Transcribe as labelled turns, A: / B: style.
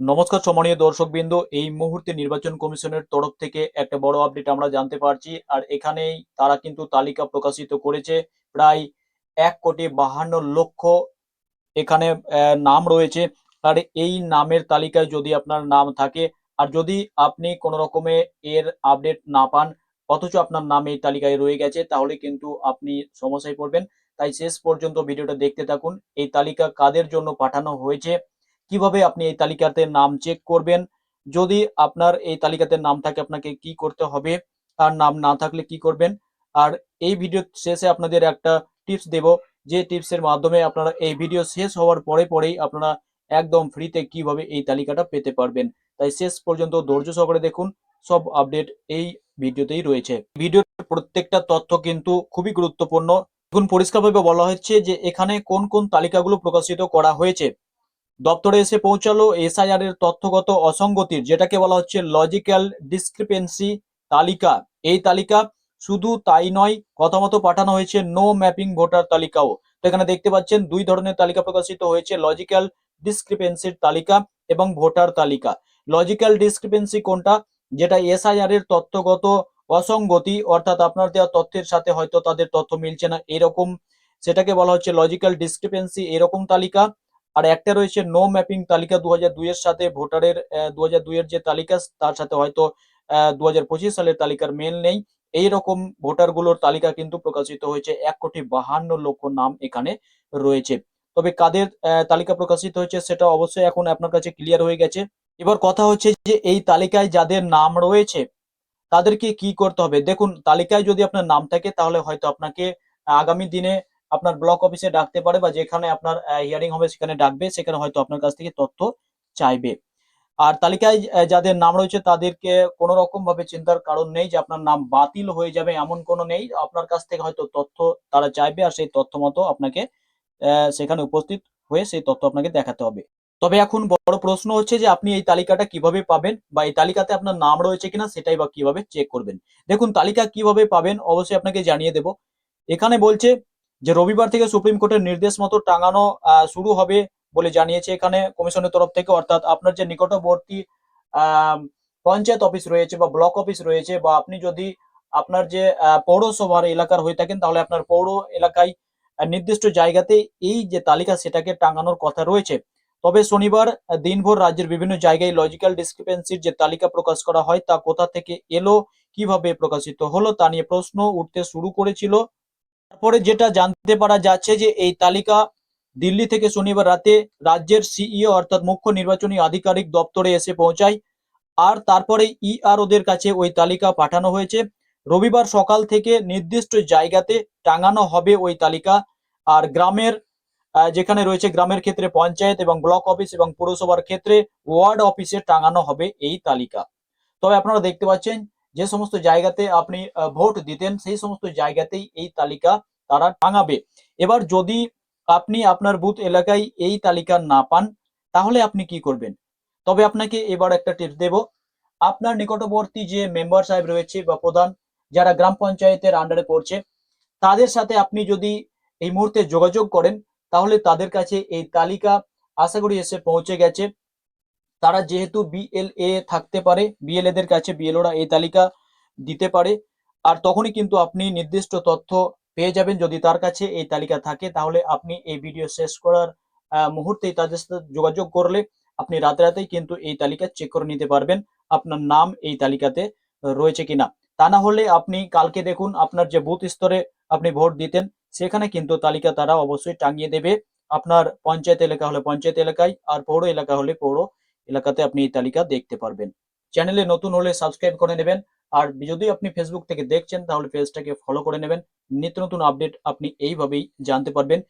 A: নমস্কার সম্মানীয় দর্শকবৃন্দ, এই মুহূর্তে নির্বাচন কমিশনের তরফ থেকে একটা বড় আপডেট আমরা জানতে পারছি। আর এখানেই তারা কিন্তু তালিকা প্রকাশিত করেছে, প্রায় এক কোটি বাহান্ন লক্ষ এখানে নাম রয়েছে। আর এই নামের তালিকায় যদি আপনার নাম থাকে, আর যদি আপনি কোনো রকমে এর আপডেট না পান, অথচ আপনার নাম এই তালিকায় রয়ে গেছে, তাহলে কিন্তু আপনি সমস্যায় পড়বেন। তাই শেষ পর্যন্ত ভিডিওটা দেখতে থাকুন। এই তালিকা কাদের জন্য পাঠানো হয়েছে কীভাবে আপনি এই তালিকাতে নাম চেক করবেন? যদি আপনার এই তালিকাতে নাম থাকে, আপনাকে কি করতে হবে? আর নাম না থাকলে কি করবেন? আর এই ভিডিও শেষে আপনাদের একটা টিপস দেব। যে টিপসের মাধ্যমে আপনারা এই ভিডিও শেষ হওয়ার পরে পরেই আপনারা একদম ফ্রিতে কীভাবে এই তালিকাটা পেতে পারবেন? তাই শেষ পর্যন্ত ধৈর্য সহকারে দেখুন, সব আপডেট এই ভিডিওতেই রয়েছে। ভিডিওর প্রত্যেকটা তথ্য কিন্তু খুবই গুরুত্বপূর্ণ। এখন পরিষ্কারভাবে বলা হচ্ছে যে এখানে কোন কোন তালিকাগুলো প্রকাশিত করা হয়েছে। দপ্তরে এসে পৌঁছালো এসআইআর এর তথ্যগত অসঙ্গতির, যেটাকে বলা হচ্ছে লজিক্যাল ডিসক্রিপেন্সি তালিকা। এই তালিকা শুধু তাই নয় কথা মতো পাঠানো হয়েছে নো ম্যাপিং ভোটার তালিকাও। তো এখানে দেখতে পাচ্ছেন, দুই ধরনের তালিকা প্রকাশিত হয়েছে লজিক্যাল ডিসক্রিপেন্সির তালিকা এবং ভোটার তালিকা। লজিক্যাল ডিসক্রিপেন্সি কোনটা? যেটা এসআইআর এর তথ্যগত অসঙ্গতি, অর্থাৎ আপনার দেওয়া তথ্যের সাথে হয়তো তাদের তথ্য মিলছে না, এরকম। সেটাকে বলা হচ্ছে লজিক্যাল ডিসক্রিপেন্সি এরকম তালিকা। আর একটা রয়েছে নো ম্যাপিং তালিকা দু হাজার দুইয়ের সাথে ভোটারের দু হাজার দুইয়ের যে তালিকা, তার সাথে হয়তো দু হাজার পঁচিশ সালের তালিকার মেল নেই। এইরকম ভোটারগুলোর তালিকা কিন্তু প্রকাশিত হয়েছে এক কোটি বাহান্ন লক্ষ নাম এখানে রয়েছে। তবে কাদের তালিকা প্রকাশিত হয়েছে সেটা অবশ্যই এখন আপনার কাছে ক্লিয়ার হয়ে গেছে। এবার কথা হচ্ছে যে এই তালিকায় যাদের নাম রয়েছে, তাদেরকে কি করতে হবে? দেখুন, তালিকায় যদি আপনার নাম থাকে তাহলে হয়তো আপনাকে আগামী দিনে আপনার ব্লক অফিসে ডাকতে পারে বা যেখানে আপনার হিয়ারিং হবে সেখানে ডাকবে, সেখানে হয়তো আপনার কাছ থেকে তথ্য চাইবে। আর তালিকায় যাদের নাম রয়েছে তাদেরকে কোনো রকম ভাবে চিন্তার কারণ নেই যে আপনার নাম বাতিল হয়ে যাবে এমন কোনো নেই। আপনার কাছ থেকে হয়তো তথ্য তারা চাইবে আর সেই তথ্য মতো আপনাকে সেখানে উপস্থিত হয়ে সেই তথ্য আপনাকে দেখাতে হবে। তবে এখন বড় প্রশ্ন হচ্ছে যে আপনি এই তালিকাটা কীভাবে পাবেন বা এই তালিকাতে আপনার নাম রয়েছে কিনা সেটাই বা কীভাবে চেক করবেন। দেখুন, তালিকা কীভাবে পাবেন অবশ্যই আপনাকে জানিয়ে দেব। এখানে বলছে যে রবিবার থেকে সুপ্রিম কোর্টের নির্দেশ মতো টাঙানো শুরু হবে বলে জানিয়েছে এখানে কমিশনের তরফ থেকে। অর্থাৎ আপনার যে নিকটবর্তী পঞ্চায়েত অফিস রয়েছে বা ব্লক অফিস রয়েছে বা আপনি যদি আপনার যে পৌরসভার এলাকার হয়ে থাকেন, তাহলে আপনার পৌর এলাকায় নির্দিষ্ট জায়গাতে এই যে তালিকা সেটাকে টাঙানোর কথা রয়েছে। তবে শনিবার দিনভর রাজ্যের বিভিন্ন জায়গায় লজিক্যাল ডিসক্রিপেন্সির যে তালিকা প্রকাশ করা হয়, তা কোথা থেকে এলো, কীভাবে প্রকাশিত হলো, তা নিয়ে প্রশ্ন উঠতে শুরু করেছিল তারপরে যেটা জানতে পারা যাচ্ছে যে এই তালিকা দিল্লি থেকে শনিবার রাতে রাজ্যের সিইও অর্থাৎ মুখ্য নির্বাচনী আধিকারিক দপ্তরে এসে পৌঁছায়। আর তারপরে ইআরওদের কাছে ওই তালিকা পাঠানো হয়েছে। রবিবার সকাল থেকে নির্দিষ্ট জায়গাতে টাঙানো হবে ওই তালিকা। আর গ্রামের যেখানে রয়েছে গ্রামের ক্ষেত্রে পঞ্চায়েত এবং ব্লক অফিস এবং পুরসভার ক্ষেত্রে ওয়ার্ড অফিসে টাঙানো হবে এই তালিকা। তবে আপনারা দেখতে পাচ্ছেন যে সমস্ত জায়গাতে আপনি ভোট দিতেন, সেই সমস্ত জায়গাতেই এই তালিকা তারা টাঙাবে এবার যদি আপনি আপনার বুথ এলাকায় এই তালিকা না পান, তাহলে আপনি কি করবেন? তবে আপনাকে এবার একটা টিপস দেব। আপনার নিকটবর্তী যে মেম্বার সাহেব রয়েছে বা প্রধান, যারা গ্রাম পঞ্চায়েতের আন্ডারে পড়ছে, তাদের সাথে আপনি যদি এই মুহূর্তে যোগাযোগ করেন, তাহলে তাদের কাছে এই তালিকা আশা করি এসে পৌঁছে গেছে। তারা যেহেতু বিএলএ থাকতে পারে বিএলএ দের কাছে বিএলওরা এই তালিকা দিতে পারে। আর তখনই কিন্তু আপনি নির্দিষ্ট তথ্য পেয়ে যাবেন যদি তার কাছে এই তালিকা থাকে। তাহলে আপনি এই ভিডিও শেষ করার মুহূর্তেই তাদের সাথে যোগাযোগ করলে আপনি রাতে রাতেই কিন্তু এই তালিকা চেক করে নিতে পারবেন আপনার নাম এই তালিকাতে রয়েছে কিনা। তা না হলে আপনি কালকে দেখুন আপনার যে বুথ স্তরে আপনি ভোট দিতেন, সেখানে কিন্তু তালিকা তারা অবশ্যই টাঙিয়ে দেবে। আপনার পঞ্চায়েত এলাকা হলে পঞ্চায়েত এলাকায় আর পৌর এলাকা হলে পৌর এলাকাতে আপনি এই তালিকা দেখতে পারবেন। চ্যানেলে নতুন হলে সাবস্ক্রাইব করে নেবেন। আর যদি আপনি ফেসবুক থেকে দেখছেন, তাহলে পেজটাকে ফলো করে নেবেন। নিত্য নতুন আপডেট আপনি এইভাবেই জানতে পারবেন।